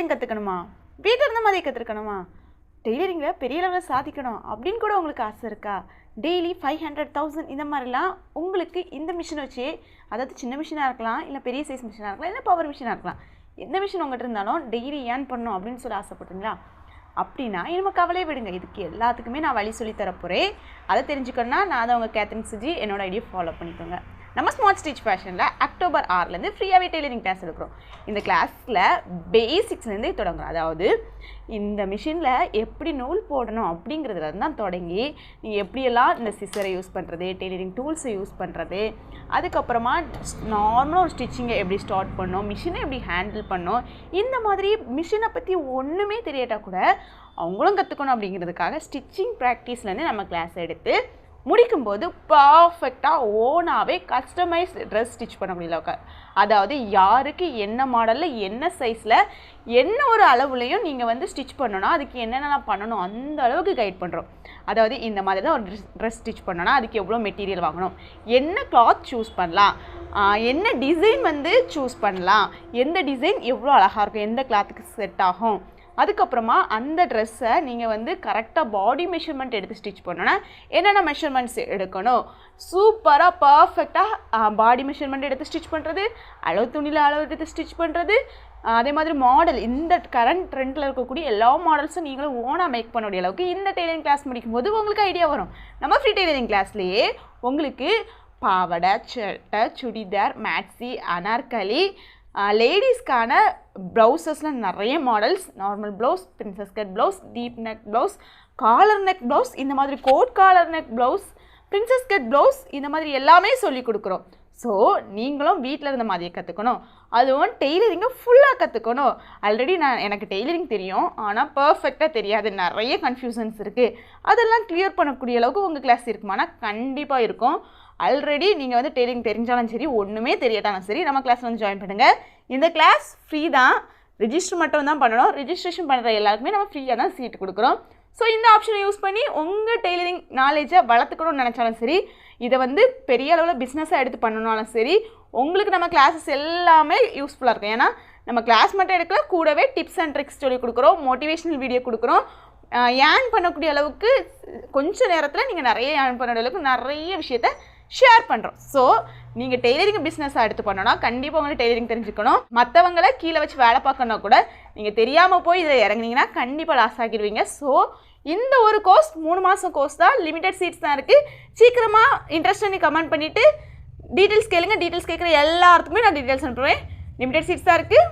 Tailoring கற்றுக்கணுமா வீட்டில் இருந்த மாதிரி கற்றுக்கணுமா டெய்லரிங்கில் பெரிய லெவலில் சாதிக்கணும் அப்படின்னு கூட உங்களுக்கு ஆசை இருக்கா? டெய்லி ஃபைவ் ஹண்ட்ரட் தௌசண்ட் இந்த மாதிரிலாம் உங்களுக்கு இந்த மிஷினை வச்சு அதாவது சின்ன மிஷினாக இருக்கலாம் இல்லை பெரிய சைஸ் மிஷினாக இருக்கலாம் இல்லை பவர் மிஷினாக இருக்கலாம் எந்த மிஷின் உங்கள்கிட்ட இருந்தாலும் டெய்லி ஏன் பண்ணணும் அப்படின்னு சொல்லி ஆசைப்பட்டீங்களா அப்படின்னா இனிமேல் கவலையை விடுங்க. இதுக்கு எல்லாத்துக்குமே நான் வழி சொல்லி தரப்போகிறேன் அதை தெரிஞ்சுக்கணும்னா நான் அதை உங்கள் கேத்ரின் சுஜி என்னோடய ஐடியா ஃபாலோ பண்ணிக்கோங்க. நம்ம ஸ்மார்ட் ஸ்டிச் ஃபேஷனில் அக்டோபர் ஆறுலேருந்து ஃப்ரீயாகவே டெய்லரிங் கிளாஸ் எடுக்கிறோம். இந்த கிளாஸில் பேசிக்ஸ்லேருந்தே தொடங்குறோம். அதாவது இந்த மிஷினில் எப்படி நூல் போடணும் அப்படிங்கிறதுல தான் தொடங்கி நீங்கள் எப்படியெல்லாம் இந்த சிசரை யூஸ் பண்ணுறது டெய்லரிங் டூல்ஸை யூஸ் பண்ணுறது அதுக்கப்புறமா நார்மலாக ஒரு ஸ்டிச்சிங்கை எப்படி ஸ்டார்ட் பண்ணும் மிஷினை எப்படி ஹேண்டில் பண்ணும் இந்த மாதிரி மிஷினை பற்றி ஒன்றுமே தெரியட்டால் கூட அவங்களும் கற்றுக்கணும் அப்படிங்கிறதுக்காக ஸ்டிச்சிங் ப்ராக்டிஸ்லேருந்து நம்ம கிளாஸ் எடுத்து முடிக்கும்போது பர்ஃபெக்டாக ஓனாகவே கஸ்டமைஸ் ட்ரெஸ் ஸ்டிச் பண்ண முடியல அதாவது யாருக்கு என்ன மாடலில் என்ன சைஸில் என்ன ஒரு அளவுலையும் நீங்கள் வந்து ஸ்டிச் பண்ணணும் அதுக்கு என்னென்னலாம் பண்ணணும் அந்த அளவுக்கு கைட் பண்ணுறோம் அதாவது இந்த மாதிரி தான் ஒரு ட்ரெஸ் ட்ரெஸ் ஸ்டிச் பண்ணோன்னா அதுக்கு எவ்வளோ மெட்டீரியல் வாங்கணும் என்ன கிளாத் சூஸ் பண்ணலாம் என்ன டிசைன் வந்து சூஸ் பண்ணலாம் எந்த டிசைன் எவ்வளோ அழகாக இருக்கும் எந்த கிளாத்துக்கு செட் ஆகும் அதுக்கப்புறமா அந்த ட்ரெஸ்ஸை நீங்கள் வந்து கரெக்டாக பாடி மெஷர்மெண்ட் எடுத்து ஸ்டிச் பண்ணணும்னா என்னென்ன மெஷர்மெண்ட்ஸ் எடுக்கணும்? சூப்பராக பர்ஃபெக்டாக பாடி மெஷர்மெண்ட் எடுத்து ஸ்டிச் பண்ணுறது அளவு துணியில் அளவு எடுத்து ஸ்டிச் பண்ணுறது அதே மாதிரி மாடல் இந்த கரண்ட் ட்ரெண்டில் இருக்கக்கூடிய எல்லா மாடல்ஸும் நீங்களும் ஓனாக மேக் பண்ண முடிய அளவுக்கு இந்த டெய்லரிங் கிளாஸ் முடிக்கும்போது உங்களுக்கு ஐடியா வரும். நம்ம ஃப்ரீ டெய்லரிங் கிளாஸ்லேயே உங்களுக்கு பாவாடை சட்டை சுடிதார் மேக்ஸி அனார்கலி லேடிஸ்க்கான ப்ளவுசஸில் நிறைய models. Normal blouse princess cut blouse deep neck blouse collar neck blouse இந்த மாதிரி coat collar neck blouse princess cut blouse இந்த மாதிரி எல்லாமே சொல்லி கொடுக்குறோம். ஸோ நீங்களும் வீட்டில் இருந்த மாதிரியே கற்றுக்கணும் அதுவும் டெய்லரிங்கை ஃபுல்லாக கற்றுக்கணும் ஆல்ரெடி நான் எனக்கு டெய்லரிங் தெரியும். ஆனால் பர்ஃபெக்டாக தெரியாது. நிறைய கன்ஃபியூசன்ஸ் இருக்குது அதெல்லாம் கிளியர் பண்ணக்கூடிய அளவுக்கு உங்கள் கிளாஸ் இருக்குமானா கண்டிப்பாக இருக்கும். ஆல்ரெடி நீங்கள் வந்து டெய்லரிங் தெரிஞ்சாலும் சரி ஒன்றுமே தெரியாதாலும் சரி நம்ம கிளாஸ் வந்து ஜாயின் பண்ணுங்கள் இந்த கிளாஸ் ஃப்ரீ தான். ரிஜிஸ்டர் மட்டும் தான் பண்ணணும். ரிஜிஸ்ட்ரேஷன் பண்ணுற எல்லாருக்குமே நம்ம ஃப்ரீயாக தான் சீட் கொடுக்குறோம். ஸோ இந்த ஆப்ஷனை யூஸ் பண்ணி உங்கள் டெய்லரிங் நாலேஜை வளர்த்துக்கணும்னு நினச்சாலும் சரி இதை வந்து பெரிய அளவில் பிஸ்னஸாக எடுத்து பண்ணணும்னாலும் சரி உங்களுக்கு நம்ம கிளாஸஸ் எல்லாமே யூஸ்ஃபுல்லாக இருக்கும். ஏன்னா நம்ம கிளாஸ் மட்டும் எடுக்கல கூடவே டிப்ஸ் அண்ட் ட்ரிக்ஸ் சொல்லி கொடுக்குறோம் மோட்டிவேஷனல் வீடியோ கொடுக்குறோம். ஏர்ன் பண்ணக்கூடிய அளவுக்கு கொஞ்சம் நேரத்தில் நீங்கள் நிறைய ஏர்ன் பண்ணக்கூடிய அளவுக்கு நிறைய விஷயத்த ஷேர் பண்ணுறோம் ஸோ நீங்கள் டெய்லரிங் பிஸ்னஸாக எடுத்து பண்ணோன்னா கண்டிப்பாக உங்களுக்கு டெய்லரிங் தெரிஞ்சுக்கணும். மற்றவங்களை கீழே வச்சு வேலை பார்க்கணுன்னா கூட நீங்கள் தெரியாமல் போய் இதில் இறங்குனீங்கன்னா கண்டிப்பாக லாஸ் ஆகிடுவீங்க. ஸோ இந்த ஒரு கோர்ஸ் மூணு மாதம் கோர்ஸ் தான். லிமிடெட் சீட்ஸ் தான் இருக்குது சீக்கிரமாக இன்ட்ரெஸ்ட் கமெண்ட் பண்ணிவிட்டு டீட்டெயில்ஸ் கேளுங்க. டீட்டெயில்ஸ் கேட்குற எல்லாத்துக்குமே நான் டீட்டெயில்ஸ் அனுப்புவேன் லிமிடெட் சீட்ஸ் தான் இருக்குது